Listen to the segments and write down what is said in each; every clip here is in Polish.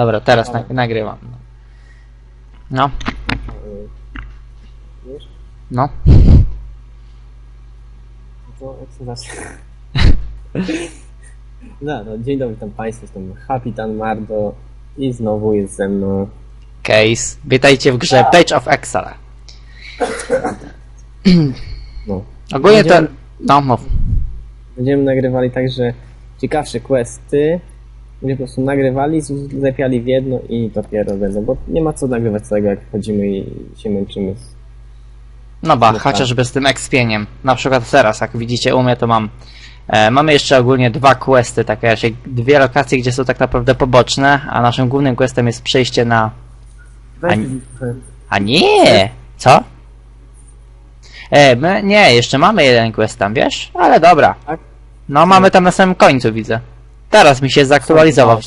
Dobra, teraz na, nagrywam. No, Wiesz? no. To jak się zacznie? No, no, dzień dobry tam Państwu, jestem Hapitan Mardo i znowu jest ze mną Case. Witajcie w grze Page of Excel. no. Ogólnie to... Będziemy- No, mów. Będziemy nagrywali także ciekawsze questy, gdzie po prostu nagrywali, zlepiali w jedno i dopiero będą, bo nie ma co nagrywać całego jak wchodzimy i się męczymy. z- No ba, chociażby z tym expieniem. Na przykład teraz, jak widzicie u mnie, to mam... E, mamy jeszcze ogólnie dwa questy, takie raczej dwie lokacje, gdzie są tak naprawdę poboczne, a naszym głównym questem jest przejście na... Trochę- A nie! Co? E, my, nie, jeszcze mamy jeden quest tam, wiesz? Ale dobra. Tak? No, mamy tam na samym końcu, widzę. Teraz mi się zaktualizował.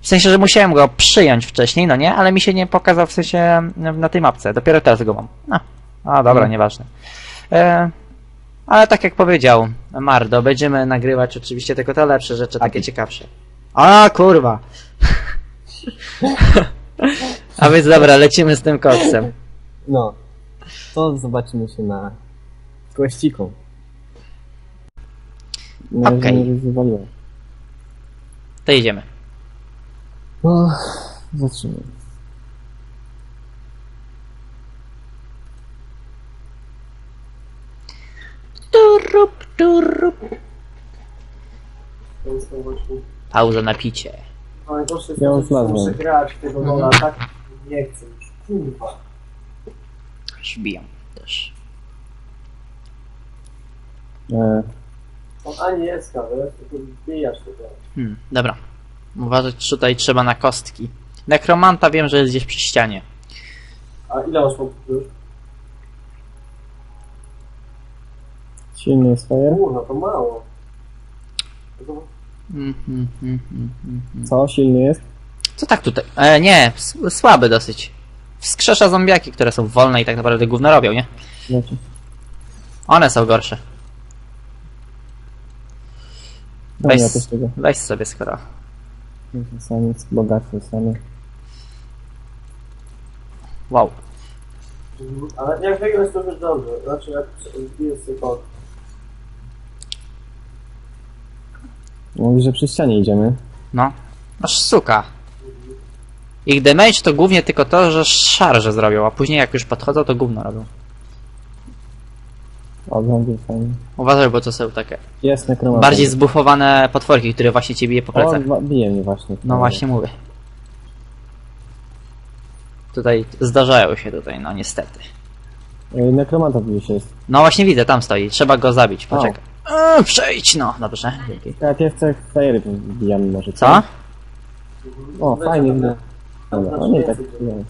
W sensie, że musiałem go przyjąć wcześniej, no nie? Ale mi się nie pokazał w sensie na, na tej mapce. Dopiero teraz go mam. No. A, dobra, Mhm. nieważne. E, ale tak jak powiedział Mardo, będziemy nagrywać oczywiście tylko te lepsze rzeczy, takie ciekawsze. A, kurwa! A więc dobra, lecimy z tym koksem. No, to zobaczymy się na kłeściku. No, Okej. To idziemy. No, zaczynamy. Turup, turup. Pauza na picie. No najgorsze jest Ja to, już że nazwę. muszę grać w tego Mhm. Lola, tak? Nie chcę już, kurwa. Aż biją też. E, On ani jest wiesz, tylko wbijasz tego. Hmm, dobra. Uważać, tutaj trzeba na kostki. Nekromanta wiem, że jest gdzieś przy ścianie. A ile masz punktów już? silny jest fajer. Kurwa, to mało. To Mm, mm, mm, mm, mm, mm. Co, silny jest? Co tak tutaj? E, nie, s- słaby dosyć. Wskrzesza zombiaki, które są wolne i tak naprawdę gówno robią, nie? Znaczy, One są gorsze. No Weź, ja też tego. weź sobie skoro. Samiec, bogatszy samiec. Wow. Ale jak wygrasz to już dobrze. Znaczy jak wbijesz sobie kod. Mówi, że przy ścianie idziemy. No. Aż suka. Ich damage to głównie tylko to, że szarże zrobią, a później jak już podchodzą, to gówno robią. Oglądaj fajnie. Uważaj, bo to są takie Jest bardziej zbufowane potworki, które właśnie cię bije po O, plecach. wa- bije mnie właśnie. No właśnie mówię. Tutaj zdarzają się tutaj, no niestety. E, Nekromanta bije się jest. No właśnie widzę, tam stoi. Trzeba go zabić, poczekaj. Eee, przejdź, no, dobrze. Dzięki. Jak ja chcę fajery wbijamy może. Co? O, fajnie widzę. Dobra, no nie tak.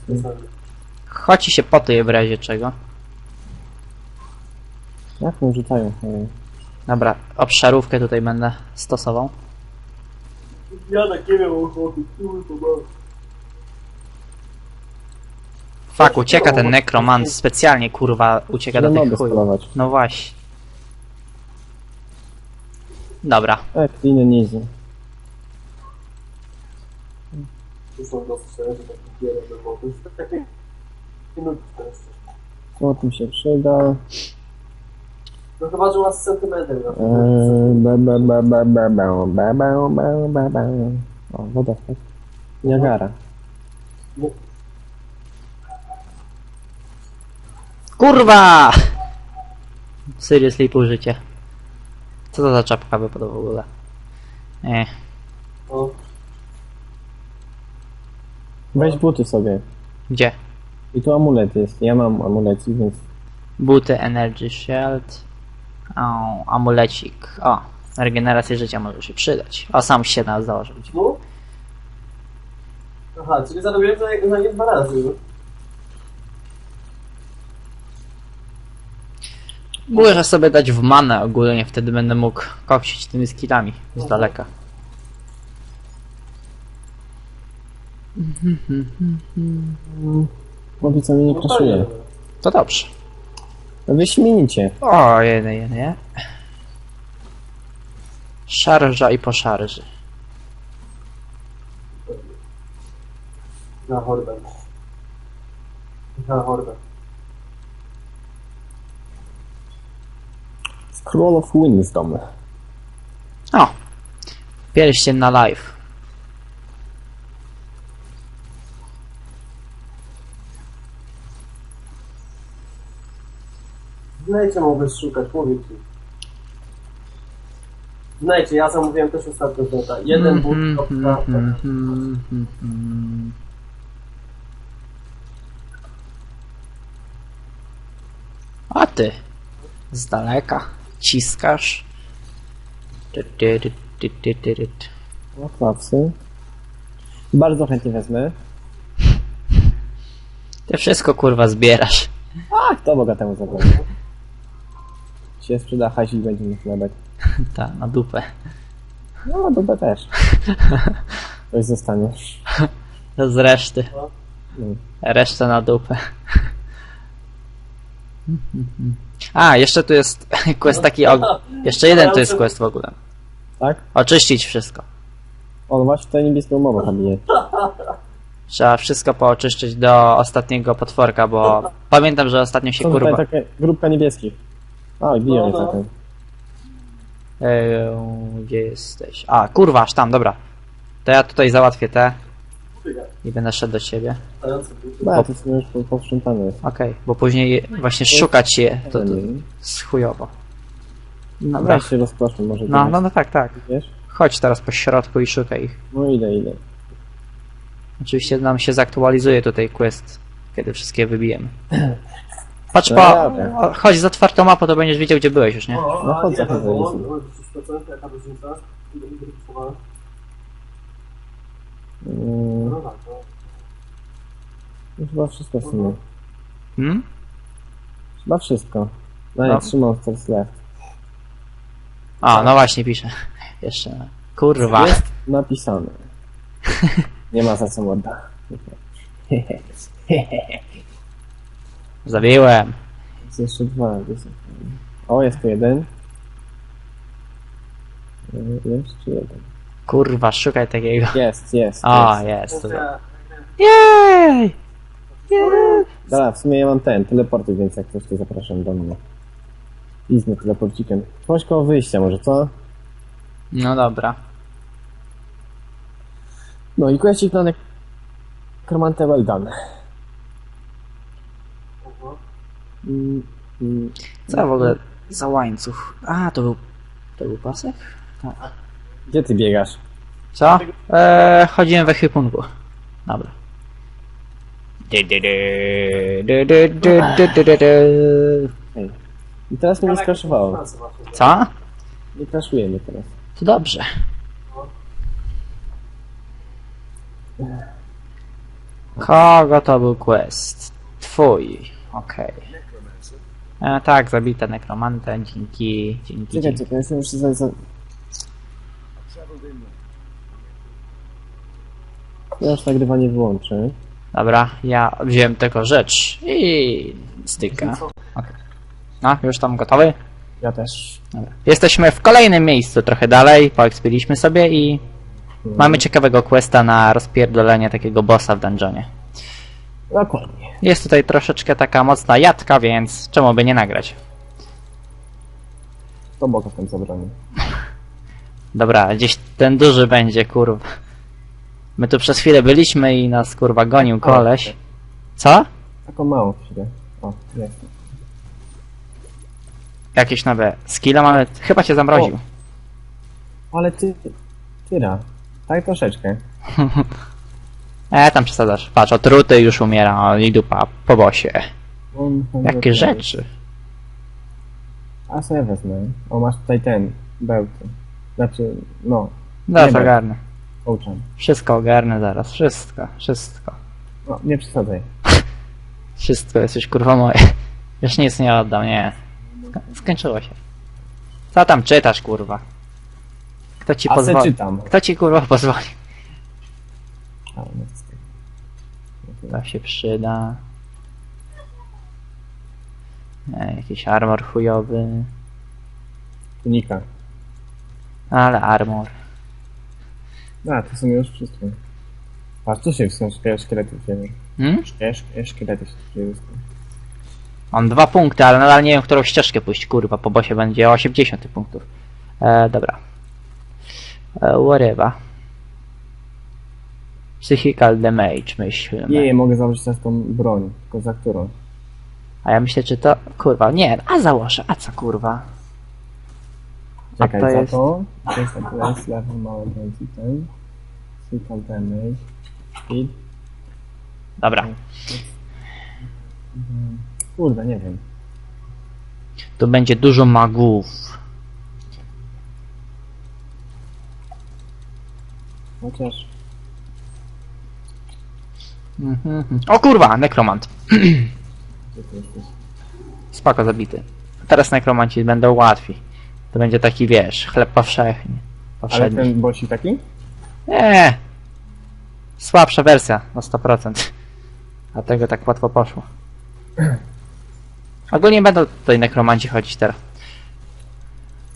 Znaczy, Chodź i się potyje w razie czego. Jak mnie rzucają? Dobra, obszarówkę tutaj będę stosował. Ja tak nie wiem, chłopie. Fak, ucieka ten nekromant, specjalnie kurwa ucieka do tych spalować. No właśnie. Dobra, E, klinę nie idzie. Tu są dosyć szczerze, tak bierę do boku. Już takie minutki teraz. Co tu się przyda? No chyba, że u nas centymetry. No. O, woda spadła. Niagara. Kurwa! Seriously, pół życia. Co to za czapka wypadła w ogóle? Nie. No. Weź buty sobie. Gdzie? I tu amulet jest. Ja mam amulet, więc... Buty Energy Shield. O, amulecik. O, regeneracja życia może się przydać. O, sam się nas założyć. no? Aha, czyli zarobiłem za, za nie dwa razy. Muszę sobie dać w manę ogólnie, wtedy będę mógł koksić tymi skillami z daleka. Mobica mnie nie No fajnie. To dobrze. No wyśmienicie. O, jedy, jedy, nie? Szarża i po szarży. Na hordę. Na hordę. Scroll of Wisdom. O! Pierścień na live. Znajcie mogę szukać, mówię ci. Znajcie, ja zamówiłem też ostatnio złota. Jeden but, kropka, mhm, mhm, mhm. A ty z daleka ciskasz. Ty, ty, ty, ty, ty, ty, ty. No, klapsy. Bardzo chętnie wezmę. Ty wszystko kurwa zbierasz. A, kto bogatemu zabrać? Się sprzeda hajs i będzie mi chlebek. Ta, na dupę. No, dupę też. Coś zostanie. Z reszty. No. Resztę na dupę. A, jeszcze tu jest quest taki og... Jeszcze jeden tu jest quest w ogóle. Tak? Oczyścić wszystko. On właśnie tutaj niebieską umowę zabije. Trzeba wszystko pooczyszczyć do ostatniego potworka, bo pamiętam, że ostatnio się tutaj kurwa... takie grupka niebieskich. A, biją No, mnie no. zatem. Eee, gdzie jesteś? A, kurwa, aż tam, dobra. To ja tutaj załatwię te i będę szedł do ciebie. Buty. No, to są już po- powsprzątane jest. Okej, bo później je- właśnie szukać je, to, to jest chujowo. Dobra, Dobra. ja się rozproszę, może No, no, no tak, tak. wiesz? Chodź teraz po środku i szukaj ich. No idę, idę. Oczywiście nam się zaktualizuje tutaj quest, kiedy wszystkie wybijemy. Patrz No po... dobra. o, Chodź za otwartą mapę, to będziesz wiedział, gdzie byłeś już, nie? O, No a chodzę, jeden chodzę, było, jestem. było 10%, jaka różnica? Ile ile kosztowało? Mm, No tak, no. no chyba wszystko w sumie. Hmm? Chyba wszystko. No No. nie, trzy monsters left. A, no właśnie piszę. Jeszcze. Kurwa. Jest napisane. Nie ma za co morda. Zabiłem. Jest jeszcze dwa. Jest... O, jest tu jeden. Y, Jeszcze jeden. Kurwa, szukaj takiego. Jest, jest. A, jest. Jej! Jej! Dobra, w sumie ja mam ten, teleporty, więc jak ktoś to zapraszam do mnie. Izny teleporcikiem. Chodź koło wyjścia może, co? No dobra. No i questik na Nekromantę well done. Co w ogóle za łańcuch? A, to był, to był pasek? Tak. Gdzie ty biegasz? Co? Eee, chodziłem we chwypunku. Dobra. Ej. I teraz mnie nie skraszowało. Co? Nie kraszujemy teraz. To dobrze. Kogo to był quest? Twój. Okej. Okay. E, tak, zabita nekromantę, dzięki, dzięki, Czekaj, dzięki. czekaj, ja sobie muszę za... za... Ja już nagrywanie wyłączę. Dobra, ja wziąłem tylko rzecz i styka. No, już tam gotowy? Ja też. Dobra. Jesteśmy w kolejnym miejscu, trochę dalej, poekspiliśmy sobie i mamy ciekawego questa na rozpierdolenie takiego bossa w dungeonie. Dokładnie. Jest tutaj troszeczkę taka mocna jadka, więc czemu by nie nagrać? To boga tam zabroni. Dobra, gdzieś ten duży będzie, kurwa. My tu przez chwilę byliśmy i nas, kurwa, gonił koleś. Co? Taką małą chwilę. O, jest. Jakieś nowe skille mamy? Chyba cię zamroził. Ale ty... Tyra. Tak troszeczkę. E, tam przesadzasz. Patrz, otruty już umiera, o, i dupa, po bosie. On Jakie rzeczy. A sobie wezmę. O, masz tutaj ten. Bełty. Znaczy, no. Zaraz Nie ogarnę. Ołczan. Wszystko ogarnę zaraz, wszystko, wszystko. No, nie przesadzaj. Wszystko jest już kurwa moje. Już nic nie oddam, nie. Sko- skończyło się. Co tam czytasz, kurwa? Kto ci A se pozwoli? czytam. Kto ci kurwa pozwoli? A, no, tak. To się przyda. E, jakiś armor chujowy. Tunika. Ale armor. A, to są już wszystkie. Patrz, tu się są szkielety wzięły. Hmm? Szkie- Szkielety się. Mam dwa punkty, ale nadal nie wiem, którą ścieżkę pójść, kurwa, po bosie będzie 80 punktów. E, dobra. E, whatever. Psychical damage, myślę. Nie, mogę założyć teraz tą broń, tylko za którą? A ja myślę, czy to... Kurwa, nie, a założę, a co kurwa? A Czekaj, to za jest- to. To jest less level mały będzie ten. Physical damage. I... Dobra. Kurde, nie wiem. Tu będzie dużo magów. Chociaż... Mhm. O kurwa, nekromant. Spoko, zabity. Teraz nekromanci będą łatwi. To będzie taki, wiesz, chleb powszechny. Ale Powszedni. ten bosi taki? Nie. Słabsza wersja na 100%. Dlatego tak łatwo poszło. Ogólnie będą tutaj nekromanci chodzić teraz.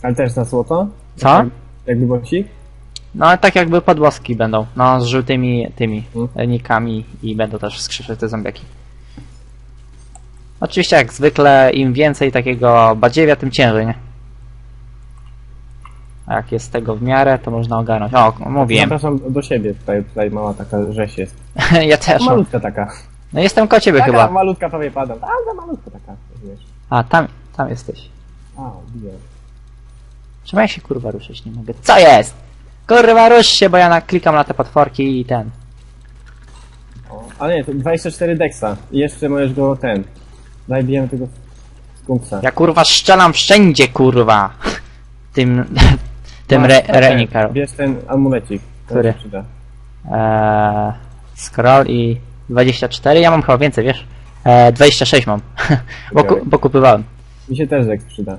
Ale też na złoto? Co? Jakby bosik? No ale tak jakby podłoski będą. No z żółtymi tymi Mhm. nikami i będą też skrzeszać te zombiaki. Oczywiście jak zwykle im więcej takiego badziewia, tym ciężej, nie? A jak jest tego w miarę, to można ogarnąć. O, mówiłem. Zapraszam do siebie, tutaj, tutaj mała taka rzeź jest. ja też. Malutka taka. No jestem ko ciebie Taka chyba. malutka prawie padam. Ale malutka taka, wiesz. A, tam, tam jesteś. A, ja się kurwa ruszyć nie mogę? Co jest? Kurwa rusz się, bo ja naklikam na te potworki i ten. Ale nie, to 24 deksa. I jeszcze możesz go ten. Daj bijemy tego skunksa. Ja kurwa strzelam wszędzie kurwa. Tym, tym Masz, re, ten, Renikarą. Bierz ten amulecik. To Który? Przyda. Eee, scroll i 24, ja mam chyba więcej, wiesz? Eee, 26 mam, bo, ku, bo kupywałem. Mi się też deks przyda.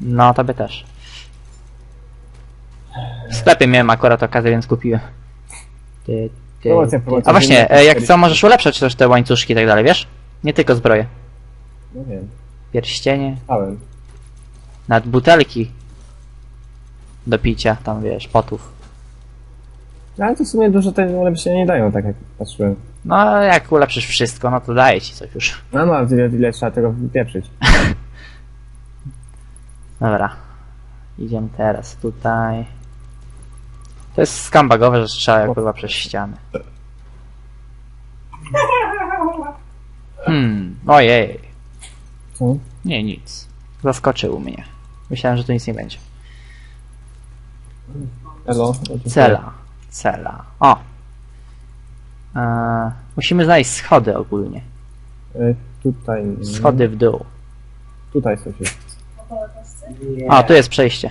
No, tobie też. W sklepie miałem akurat okazję, więc kupiłem. Ty, ty, Promocja, ty. promocja, A właśnie, e, jak 40. co, możesz ulepszać też te łańcuszki i tak dalej, wiesz? Nie tylko zbroje. No wiem. Pierścienie, Stałem. nawet butelki do picia, tam wiesz, potów. No ale to w sumie dużo tego ulepszenia nie dają, tak jak patrzyłem. No, jak ulepszysz wszystko, no to daje ci coś już. No no, ile, ile trzeba tego wypieprzyć. Dobra. Idziemy teraz tutaj. To jest skambagowe, że strzela kurwa przez ściany. Hmm, ojej. Co? Nie, nic. Zaskoczył mnie. Myślałem, że tu nic nie będzie. Elo? Cela. Cela. O! Eee, musimy znaleźć schody ogólnie. Y, tutaj. nie. Schody w dół. Tutaj coś jest. O, tu jest przejście.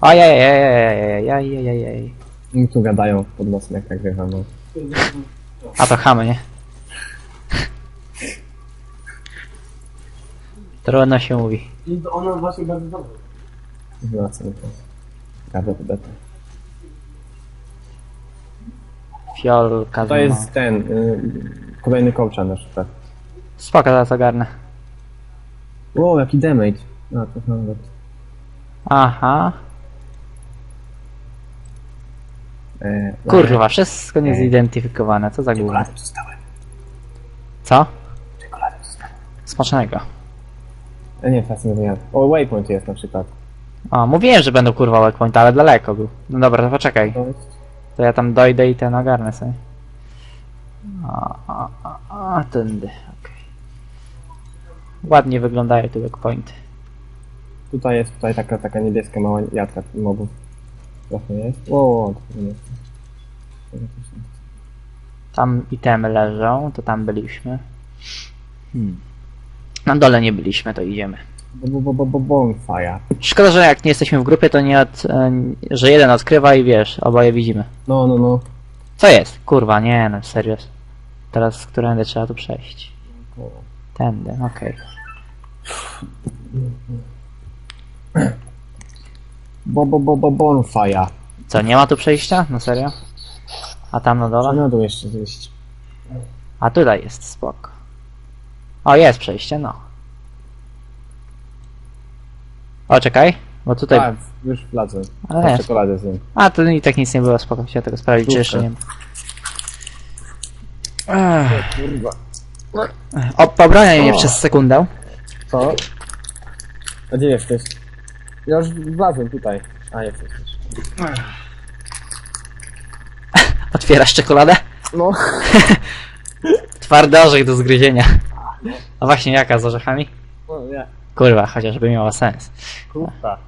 Ojej, I tu gadają pod nosem, jak nagrywam. No. A to chamy, nie? Trudno się mówi. I to ona właśnie bardzo dobrze. Wracam to. Gada beta. Fiolka To jest ten. Kolejny kołczan na przykład. Spoko, zaraz. Wow, jaki damage. Aha. E, Kurwa, wszystko niezidentyfikowane. Co za gówno. Czekoladę dostałem. Co? Czekoladę dostałem. Smacznego. A nie, teraz nie wiem. O, waypoint jest na przykład. O, mówiłem, że będą kurwa checkpoint, ale daleko był. No dobra, to poczekaj. To jest... To ja tam dojdę i ten ogarnę sobie. A, a, a, a tędy, okej. Ładnie wyglądają te checkpointy. Tutaj jest tutaj taka, taka niebieska mała jadka mobów. Trochę jest. O, nie jest. Tam itemy leżą, to tam byliśmy. Hmm. Na dole nie byliśmy, to idziemy. Bo, bo, bo, bo, bo bonfire. Szkoda, że jak nie jesteśmy w grupie, to nie od, e, że jeden odkrywa i wiesz, oboje widzimy. No, no, no. Co jest? Kurwa, nie no, serio. Teraz, którędy trzeba tu przejść? Tędy, okej. Bo, bo, bo, bo bonfire. Co, nie ma tu przejścia? No serio? A tam na A dole? na dół jeszcze zejść. A tutaj jest spoko. O, jest przejście, no. O, czekaj, bo tutaj... Tak, już wladzę. Ale Masz jest. czekoladę z nim. A, to i tak nic nie było, spoko, chciałem tego sprawdzić, czy jeszcze nie ma. Ech. Kurwa. O, pobrania mnie O. przez sekundę. Co? A gdzie jesteś? Ja już wlazłem tutaj. A, jesteś już. Otwierasz czekoladę? No. Twardy orzech do zgryzienia. A właśnie jaka z orzechami? No, nie. Kurwa, chociażby miała sens. Kurwa.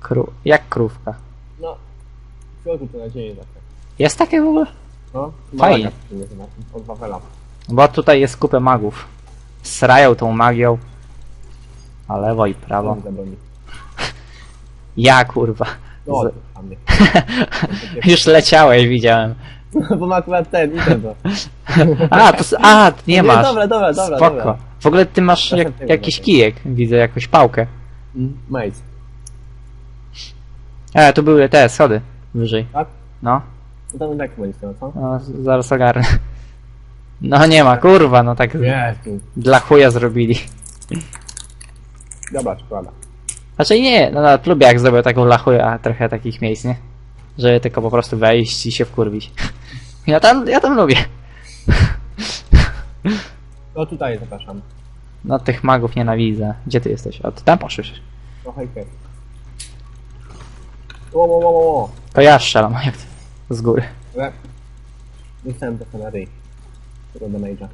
Kru... Jak krówka. No. W środku to nadzieję takie. Jest takie w ogóle? No. Fajnie. Malaga się nazywa, Od Wawela. Bo tutaj jest kupę magów. Srają tą magią. A lewo i prawo. Zabroni. Ja kurwa. No, Z... Już leciałeś, widziałem. Bo ma akurat ten, idę to. A, to, s- a, nie masz. Dobra, dobra, dobra, Spoko. dobra. W ogóle ty masz jak, jakiś dobra. kijek. Widzę jakąś pałkę. Mace. E, tu były te schody. Wyżej. Tak? No. No tam i co? no z- zaraz ogarnę. No nie ma, kurwa, no tak Nie, tu. dla chuja zrobili. Dobra, czekolada. Znaczy nie, no nawet lubię jak zrobię taką dla chuja trochę takich miejsc, nie? Żeby tylko po prostu wejść i się wkurwić. Ja tam, ja tam lubię. No tutaj zapraszam. No tych magów nienawidzę. Gdzie ty jesteś? O, ty tam poszłeś. No hejkę. Ło, ło, ło, ło. To ja strzelam, jak ty? Z góry. Ale... Dostałem trochę na ryj. Tego damage'a.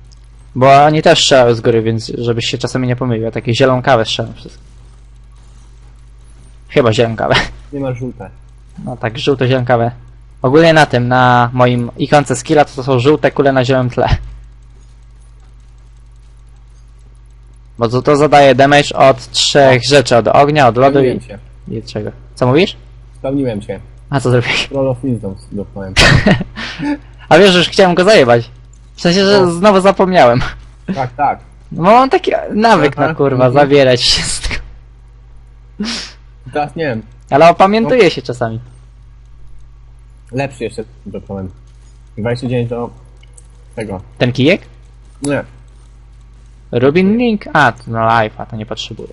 Bo oni też strzelają z góry, więc żebyś się czasami nie pomylił. Ja takie zieloną kawę strzelam wszystko. Chyba zieloną kawę. Nie ma żółte. No tak, żółto-zieloną kawę. Ogólnie na tym, na moim ikonce skilla to, to są żółte kule na zielonym tle. Bo to, to zadaje damage od trzech rzeczy. Od ognia, od lodu i, Spełniłem się. i czego. Co mówisz? Spełniłem się. A co zrobiłeś? Roll of Wisdom dotknąłem. A wiesz, że już chciałem go zajebać. W sensie, że O. znowu zapomniałem. tak, tak. No mam taki nawyk na Aha, kurwa, mhm. zabierać wszystko. Teraz nie wiem. Ale opamiętuję się czasami. Lepszy jeszcze dotknąłem. 29 do... tego. Ten kijek? Nie. Rubin Link? A, to na live, a to nie potrzebuję.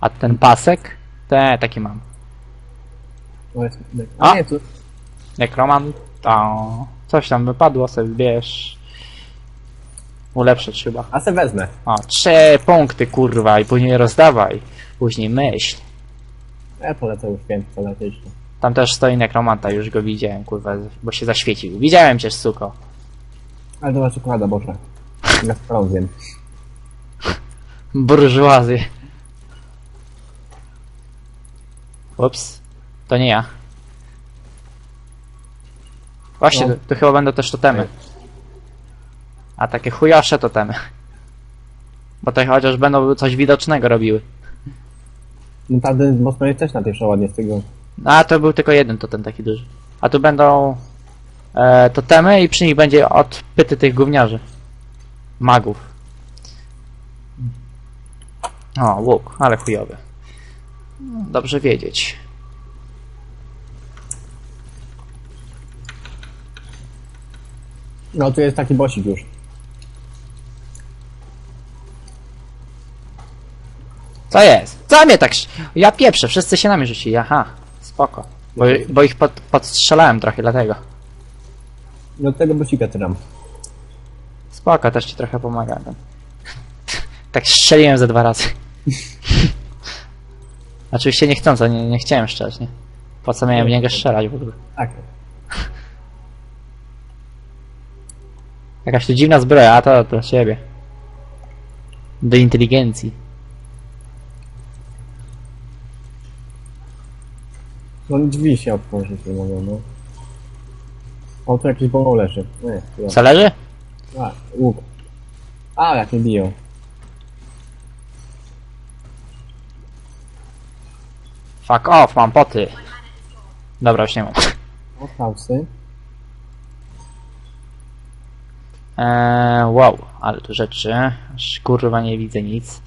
A ten pasek? Te, taki mam. No jest... A! A nie, tu... Nekromant, coś tam wypadło, sobie bierz. Ulepszyć chyba. A se wezmę. O, trzy punkty kurwa i później rozdawaj. Później myśl. Ja polecę już wiem, co lecieć. Tam też stoi nekromanta, już go widziałem, kurwa, bo się zaświecił. Widziałem cię, suko. Ale dobra czekolada, Boże. Ja sprawę wiem. Burżuazy. Ups. To nie ja. Właśnie, No. to, to chyba będą też totemy. A takie chujosze totemy. Bo te chociaż będą coś widocznego robiły. Tamten mocno jest też na tej ładnie z tego. No, A to był tylko jeden totem taki duży. A tu będą e, totemy i przy nich będzie odpyty tych gówniarzy. Magów. O, łuk, ale chujowy. No, Dobrze wiedzieć. No tu jest taki bosik już. Co jest? Co mnie tak... Ja pieprzę, wszyscy się na mnie rzucili, aha. Spoko. Bo, bo ich pod, podstrzelałem trochę, dlatego. No tego bosika tyram. Spoko, też ci trochę pomagałem. tak strzeliłem ze dwa razy. Oczywiście niechcąco, nie, nie chciałem strzelać, nie? Po co miałem w niego strzelać w ogóle? Tak. Jakaś tu dziwna zbroja, a to dla ciebie. Do inteligencji. No drzwi się otworzyć nie mogą, no. O, tu jakiś boło leży. Nie, ja. Co leży? A, łuk. A, jak mnie biją. Fuck off, mam poty. Dobra, już nie mam. O, hausy. Eee, wow, ale tu rzeczy. Aż kurwa nie widzę nic.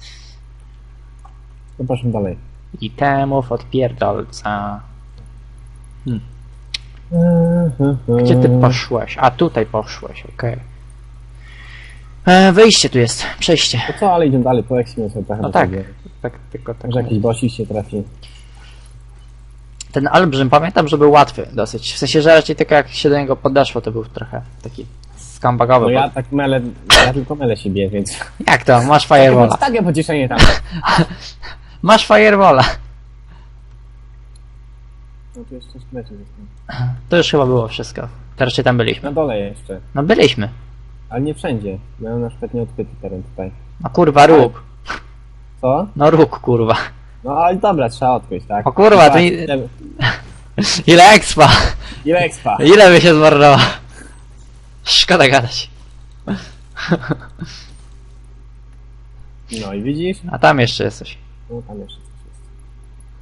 Zapraszam dalej. Itemów odpierdolca. Gdzie ty poszłeś? A tutaj poszłeś, okej. Eee, wyjście tu jest, przejście. To co, ale idziemy dalej, sobie trochę No tak, tak, tylko tak. Może jakiś bosik się trafi. Ten olbrzym, pamiętam, że był łatwy dosyć. W sensie, że raczej tylko jak się do niego podeszło, to był trochę taki skambagowy. No ja tak mele, ja tylko mele się biję, więc... Jak to? Masz firewalla. takie pocieszenie tam. Masz firewalla. No tu jeszcze. To już chyba było wszystko. Teraz czy tam byliśmy? Na dole jeszcze. No byliśmy. Ale nie wszędzie. Miałem na przykład nieodkryty teren tutaj. No kurwa, róg. Co? No róg, kurwa. No ale dobra, trzeba odkryć, tak? O kurwa, to nie- ile- expa? Ile expa? Ile by się zmarnowało? Szkoda gadać. No i widzisz? A tam jeszcze jesteś. No tam jeszcze coś jest.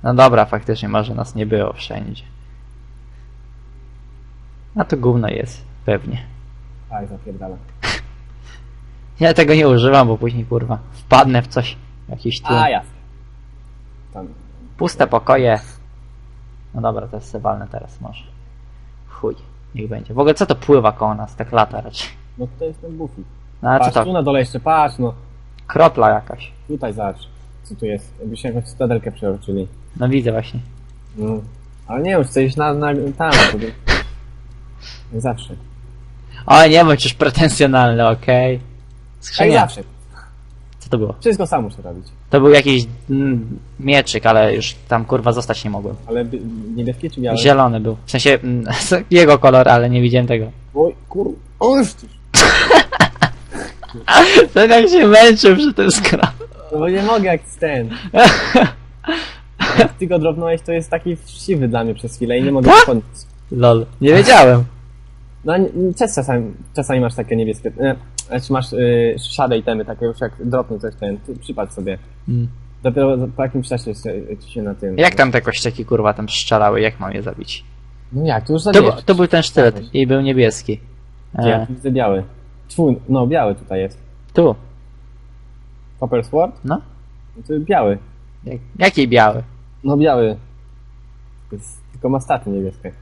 No dobra, faktycznie, może nas nie było wszędzie. A to gówno jest, pewnie. Tak, zapierdalam. Ja tego nie używam, bo później kurwa wpadnę w coś. Jakiś tłum. A, jasne. Tam. Puste pokoje. No dobra, to jest sewalne teraz może. Chuj, niech będzie. W ogóle co to pływa koło nas, tak lata raczej. No to jest ten bufik. No a co Patrz, to? tu na dole jeszcze, patrz, no. Kropla jakaś. Tutaj zobacz, co tu jest. Jakby się jakąś cytadelkę przeoczyli. No widzę właśnie. No. Ale nie, już chcę iść na, na tam, to. Jak zawsze. O, nie bądź już pretensjonalny, okej. Jak Skrzynia. zawsze. Co to było? Wszystko sam muszę robić. To był jakiś mm, mieczyk, ale już tam kurwa zostać nie mogłem. Ale by, niebieski czy biały? Zielony był. W sensie mm, jego kolor, ale nie widziałem tego. Oj, kur... O, już. Ten jak się męczył przy tym skrap. No bo nie mogę jak ten. Jak ty go drobnąłeś, to jest taki siwy dla mnie przez chwilę i nie mogę Tak? Lol. Nie wiedziałem. No, nie- nie- czas- czasami, czasami masz takie niebieskie... E, znaczy masz y, szare itemy, takie już jak dropnął coś ten, ty przypatrz sobie. Mm. Dopiero po jakimś czasie się, ci się na tym... Jak tam te kościeki kurwa tam strzelały, jak mam je zabić? No jak, to już To, bu- to był ten sztylet i był niebieski. E, Widzę biały. Twój, no biały tutaj jest. tu, Copper Sword? no. No to biały. Jak, jaki biały? No biały. To jest, tylko ma staty niebieskie.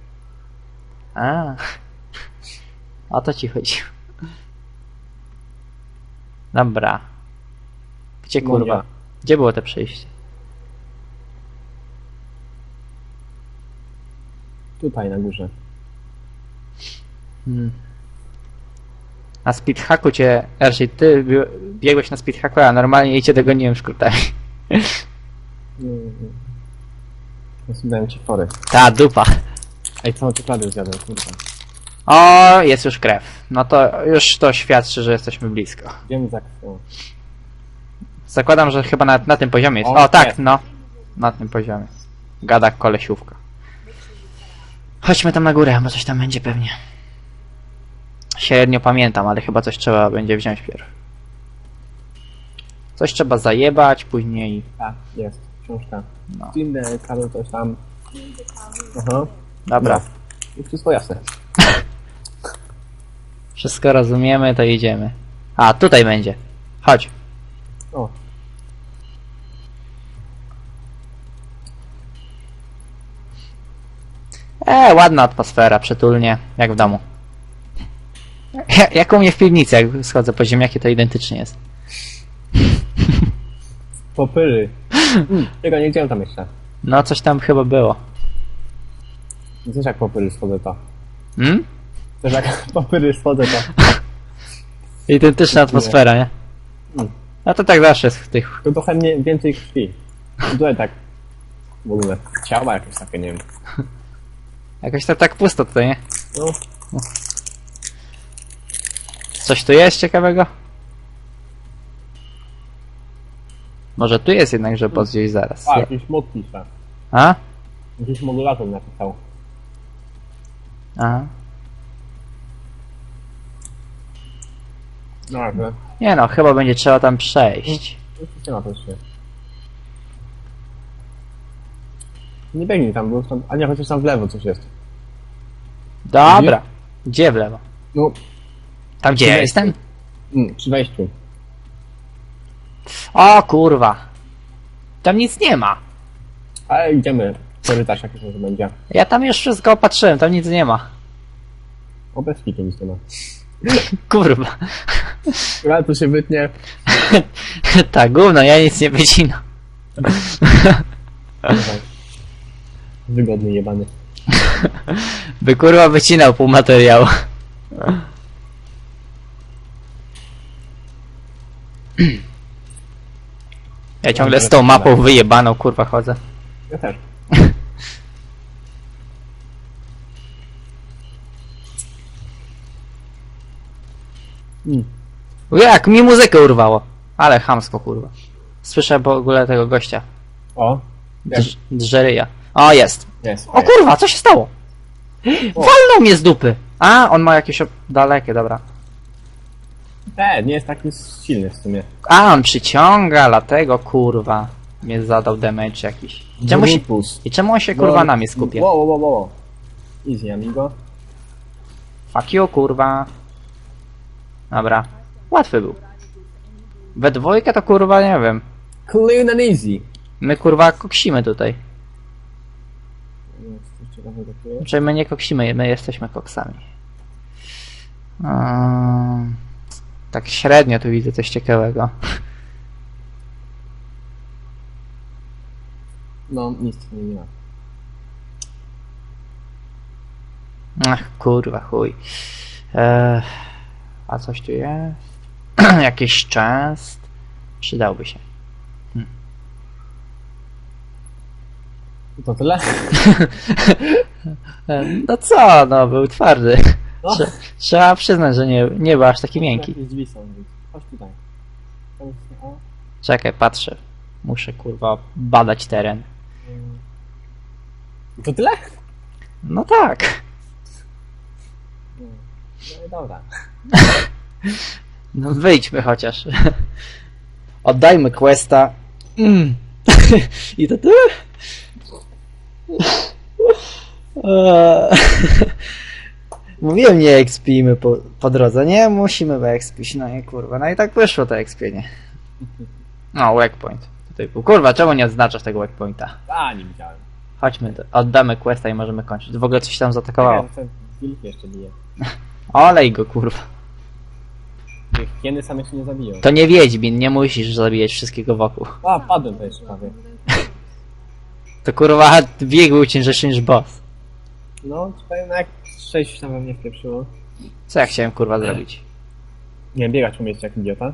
A. O to ci chodzi. Dobra. Gdzie kurwa? Gdzie było te przejście? Tutaj na górze. Hmm. Na speedhacku cię, raczej ty bi- biegłeś na speedhacku, a normalnie i cię dogoniłem skrótami. Dałem ci fory. Ta dupa. Ej, całą czekoladę zjadłem, kurwa. O, jest już krew. No to już to świadczy, że jesteśmy blisko. Idziemy za krwią. Zakładam, że chyba na, na tym poziomie jest. O, O, tak, jest. no. Na tym poziomie. Gada kolesiówka. Chodźmy tam na górę, bo coś tam będzie pewnie. Średnio pamiętam, ale chyba coś trzeba będzie wziąć pierw. Coś trzeba zajebać, później... Tak, jest. Książka. No. Tinder, Karol, coś tam. Aha. Dobra. No. I wszystko jasne. Wszystko rozumiemy, to idziemy. A, tutaj będzie. Chodź. O. E, ładna atmosfera, przytulnie, jak w domu. Ja- Jak u mnie w piwnicy, jak schodzę po ziemniaki, to identycznie jest. Popyry. Tego nie widziałem tam jeszcze. No, coś tam chyba było. Też jak popyry schodzę to. Hmm? Też jak popyry schodzę to. Identyczna atmosfera, nie? Mm. No to tak zawsze jest w tych... To trochę mnie więcej krwi. Tutaj tak. W ogóle. Ciała jakieś takie, nie wiem. Jakoś to tak pusto tutaj, nie? No. Coś tu jest ciekawego? Może tu jest jednak, że boss gdzieś zaraz. A, jakiś mod pisze. A? Jakiś modulator napisał. Aha. No, ale. Nie no, chyba będzie trzeba tam przejść. Nie ma to jeszcze. Nie biegnij tam, bo tam. A nie, chociaż tam w lewo coś jest. Dobra. Gdzie w lewo? No, Tam gdzie ja jestem? mm, przy wejściu. O kurwa. Tam nic nie ma. Ale idziemy. Korytarz jakiś może będzie. Ja tam już wszystko opatrzyłem, tam nic nie ma. O, bez kitu nic nie ma. Kurwa. Ale to się wytnie. tak, gówno, ja nic nie wycinam. Wygodny jebany. By kurwa wycinał pół materiału. Ja ciągle z tą mapą wyjebaną, kurwa, chodzę. Ja też. Mm. Jak mi muzykę urwało. Ale chamsko, kurwa. Słyszę w ogóle tego gościa. O, jak Drz drzeryja. O, jest. jest. O kurwa, co się stało? Walnął mnie z dupy. A, on ma jakieś dalekie, dobra. E, nie jest taki silny w sumie. A, on przyciąga, dlatego kurwa mnie zadał damage jakiś. Czemu się. I czemu on się kurwa na mnie skupia? Wow, wow, wow, wow. Easy, amigo. Fuck you, kurwa. Dobra. Łatwy był. We dwójkę to kurwa nie wiem. Clean and easy. My kurwa koksimy tutaj. Znaczy my nie koksimy, my jesteśmy koksami. Um, tak średnio tu widzę coś ciekawego. No, nic tu nie ma. Ach, kurwa, chuj. Eee, a coś tu jest? Jakiś częst? Przydałby się. To tyle? E, No co, no, był twardy. No. Trze- Trzeba przyznać, że nie, nie był aż taki miękki. Jakieś drzwi są, więc chodź tutaj. Jest-. Czekaj, patrzę. Muszę, kurwa, badać teren. To tyle? No tak. No i dobra. No wyjdźmy chociaż. Oddajmy questa. Mm. I to tyle? Eee. Mówiłem nie ekspijmy po, po drodze. Nie, musimy wyekspić. No i kurwa, no i tak wyszło to ekspienie. No, waypoint. Tutaj był. Kurwa, czemu nie odznaczasz tego waypointa? A, nie widziałem. Chodźmy, do, oddamy questa i możemy kończyć. W ogóle coś tam zaatakowało. Czekaj, ten wilk jeszcze bije. Olej go, kurwa. Tych Hieny same się nie zabiją. To nie Wiedźmin, nie musisz zabijać wszystkiego wokół. A, padłem to jeszcze prawie. To kurwa bieg był cięższy niż boss. No, ci powiem, jak 6 tam we mnie wpieprzyło. Co ja chciałem kurwa zrobić? Nie, biegać po mieście jak idiota.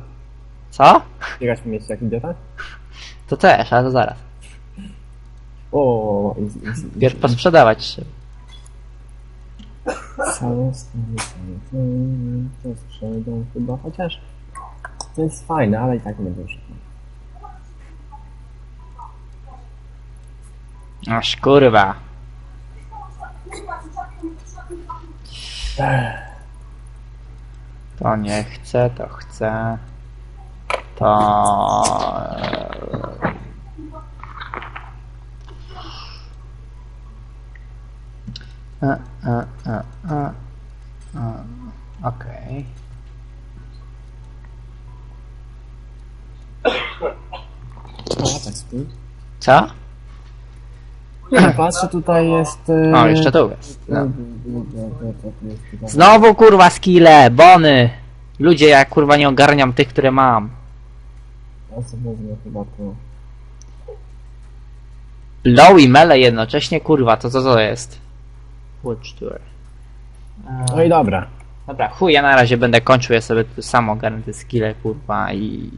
Co? Biegać po mieście jak idiota. To też, ale to zaraz. O, easy, easy. Pierw posprzedawać się. Całe całe strony, to sprzedam chyba, chociaż to jest fajne, ale i tak nie będę używał. Aż kurwa. To nie chce, to chce. To... A, a, a, a, a. Okej. O, tak. Co? Nie, patrzę, tutaj jest... e, O, jeszcze tu jest. No. No. Znowu kurwa skille, bony! Ludzie, ja kurwa nie ogarniam tych, które mam. Wezmę chyba to. Low i melee jednocześnie, kurwa, to co to jest? Watch tour. No i dobra. Dobra, chuj, ja na razie będę kończył, ja sobie tu sam ogarnę te skille, kurwa, i...